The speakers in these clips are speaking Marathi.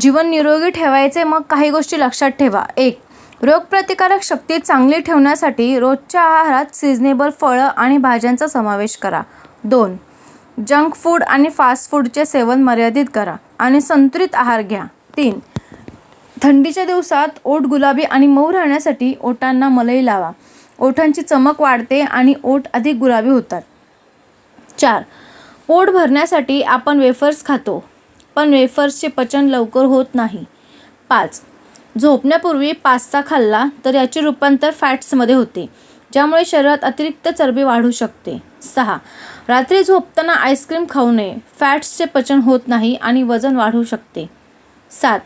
जीवन निरोगी ठेवायचे मग काही गोष्टी लक्षात ठेवा. एक रोगप्रतिकारक शक्ती चांगली ठेवण्यासाठी रोजच्या आहारात सिजनेबल फळं आणि भाज्यांचा समावेश करा. दोन जंक फूड आणि फास्ट फूडचे सेवन मर्यादित करा आणि संतुलित आहार घ्या. तीन थंडीच्या दिवसात ओट गुलाबी आणि मऊ राहण्यासाठी ओटांना मलई लावा. ओठांची चमक वाढते आणि ओठ अधिक गुलाबी होतात. चार पोट भरण्यासाठी आपण वेफर्स खातो. पण वेफर्सचे पचन लवकर होत नाही. पाच. झोपण्यापूर्वी पास्ता खाल्ला तर याचे रूपांतर फॅट्समध्ये होते ज्यामुळे शरीरात अतिरिक्त चरबी वाढू शकते. सहा. रात्री झोपताना आईस्क्रीम खाऊ नये. फॅट्सचे पचन होत नाही आणि वजन वाढू शकते. सात.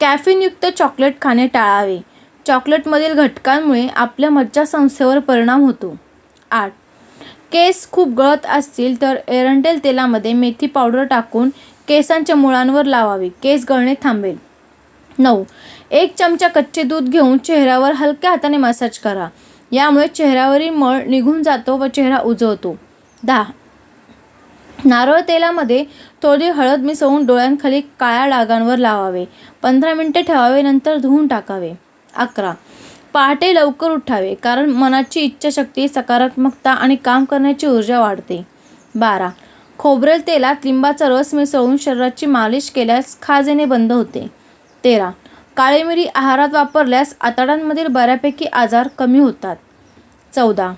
कॅफिनयुक्त चॉकलेट खाणे टाळावे. चॉकलेटमधील घटकांमुळे आपल्या मज्जासंस्थेवर परिणाम होतो. आठ. केस खूप गळत असतील तर एरंडेल तेलामध्ये मेथी पावडर टाकून केसांच्या मुळांवर लावावे. केस गळणे थांबेल. नऊ. एक चमचा कच्चे दूध घेऊन चेहऱ्यावर हलक्या हाताने मसाज करा. यामुळे चेहऱ्यावरील मळ निघून जातो व चेहरा उजवतो दहा. नारळ तेलामध्ये थोडी हळद मिसळून डोळ्यांखाली काळ्या डागांवर लावावे. पंधरा मिनटे ठेवावे नंतर धुवून टाकावे. अकरा. पहाटे लवकर उठावे कारण मनाची इच्छाशक्ती सकारात्मकता आणि काम करण्याची ऊर्जा वाढते. बारा. खोबरेल तेलात लिंबाचा रस मिसळून शरीराची मालिश केल्यास खाजेने बंद होते. तेरा. काळी मिरी आहारात वापरल्यास आतड्यांमधील बऱ्यापैकी आजार कमी होतात. चौदा.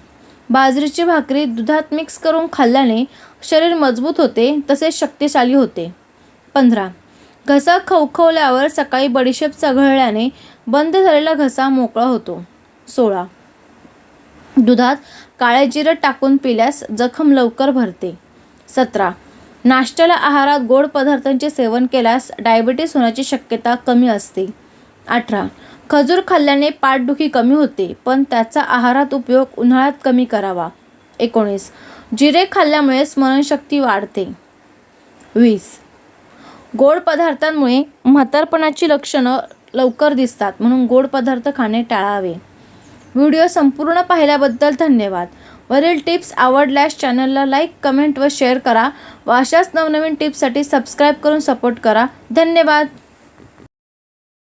बाजरीची भाकरी दुधात मिक्स करून खाल्ल्याने शरीर मजबूत होते तसेच शक्तिशाली होते. पंधरा. घसा खवखवल्यावर सकाळी बडीशेप चघळल्याने बंद झालेला घसा मोकळा होतो. सोळा. दुधात काळे जिरं टाकून पिल्यास जखम लवकर भरते. सतरा. नाश्त्याला आहारात गोड पदार्थांचे सेवन केल्यास डायबिटीस होण्याची शक्यता कमी असते. अठरा. खजूर खाल्ल्याने पाठदुखी कमी होते पण त्याचा आहारात उपयोग उन्हाळ्यात कमी करावा. एकोणीस. जिरे खाल्ल्यामुळे स्मरणशक्ती वाढते. वीस. गोड पदार्थांमुळे म्हातारपणाची लक्षणं लवकर दिसतात म्हणून गोड पदार्थ खाणे टाळावे. व्हिडिओ संपूर्ण पाहिल्याबद्दल धन्यवाद. वरील टिप्स आवडल्यास चॅनलला लाईक कमेंट व शेअर करा व अशाच नवनवीन टिप्ससाठी सबस्क्राईब करून सपोर्ट करा. धन्यवाद.